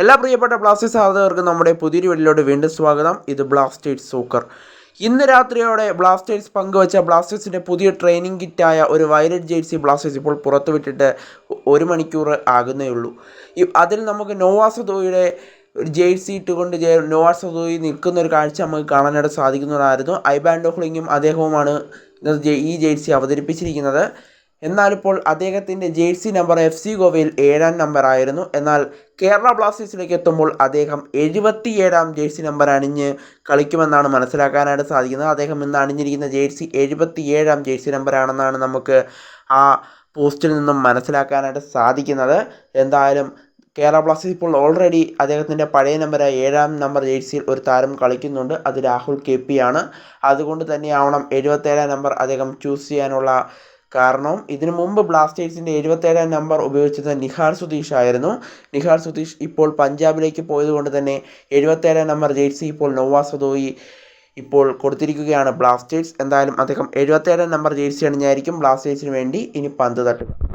എല്ലാ പ്രിയപ്പെട്ട ബ്ലാസ്റ്റേഴ്സ് ആരാധകർക്കും നമ്മുടെ പുതിയൊരു വീഡിയോയിലോട്ട് വീണ്ടും സ്വാഗതം. ഇത് ബ്ലാസ്റ്റേഴ്സ് സൂക്കർ. ഇന്ന് രാത്രിയോടെ ബ്ലാസ്റ്റേഴ്സ് പങ്കുവച്ച ബ്ലാസ്റ്റേഴ്സിന്റെ പുതിയ ട്രെയിനിങ് കിറ്റായ ഒരു വയലറ്റ് ജേഴ്സി ബ്ലാസ്റ്റേഴ്സ് ഇപ്പോൾ പുറത്തുവിട്ടിട്ട് ഒരു മണിക്കൂർ ആകുന്നേ ഉള്ളൂ. അതിൽ നമുക്ക് നോവാസദോയുടെ ഒരു ജേഴ്സി ഇട്ടുകൊണ്ട് നോവാസദോയി നിൽക്കുന്ന ഒരു കാഴ്ച നമുക്ക് കാണാനായിട്ട് സാധിക്കുന്നതായിരുന്നു. ഐബാൻഡോഹ്ലിങ്ങും അദ്ദേഹവുമാണ് ഈ ജേഴ്സി അവതരിപ്പിച്ചിരിക്കുന്നത്. എന്നാലിപ്പോൾ അദ്ദേഹത്തിന്റെ ജേഴ്സി നമ്പർ എഫ് സി ഗോവയിൽ ഏഴാം നമ്പർ ആയിരുന്നു. എന്നാൽ കേരള ബ്ലാസ്റ്റേഴ്സിലേക്ക് എത്തുമ്പോൾ അദ്ദേഹം എഴുപത്തിയേഴാം ജേഴ്സി നമ്പർ അണിഞ്ഞ് കളിക്കുമെന്നാണ് മനസ്സിലാക്കാനായിട്ട് സാധിക്കുന്നത്. അദ്ദേഹം ഇന്ന് അണിഞ്ഞിരിക്കുന്ന ജേഴ്സി എഴുപത്തിയേഴാം ജേഴ്സി നമ്പറാണെന്നാണ് നമുക്ക് ആ പോസ്റ്റിൽ നിന്നും മനസ്സിലാക്കാനായിട്ട് സാധിക്കുന്നത്. എന്തായാലും കേരള ബ്ലാസ്റ്റേഴ്സ് ഇപ്പോൾ ഓൾറെഡി അദ്ദേഹത്തിന്റെ പഴയ നമ്പരായ ഏഴാം നമ്പർ ജേഴ്സിയിൽ ഒരു താരം കളിക്കുന്നുണ്ട്. അത് രാഹുൽ കെ പി ആണ്. അതുകൊണ്ട് തന്നെയാവണം എഴുപത്തേഴാം നമ്പർ അദ്ദേഹം ചൂസ് ചെയ്യാനുള്ള കാരണം ഇതിനു മുമ്പ് ബ്ലാസ്റ്റേഴ്സിന്റെ എഴുപത്തേഴാം നമ്പർ ഉപയോഗിച്ചത് നിഹാർ സുതീഷ് ആയിരുന്നു. നിഹാർ സുതീഷ് ഇപ്പോൾ പഞ്ചാബിലേക്ക് പോയതുകൊണ്ട് തന്നെ എഴുപത്തേഴാം നമ്പർ ജേഴ്സി ഇപ്പോൾ നൊവാസദോയി ഇപ്പോൾ കൊടുത്തിരിക്കുകയാണ് ബ്ലാസ്റ്റേഴ്സ്. എന്തായാലും അദ്ദേഹം എഴുപത്തേഴാം നമ്പർ ജേഴ്സി അണിഞ്ഞായിരിക്കും ബ്ലാസ്റ്റേഴ്സിന് വേണ്ടി ഇനി പന്ത് തട്ടുക.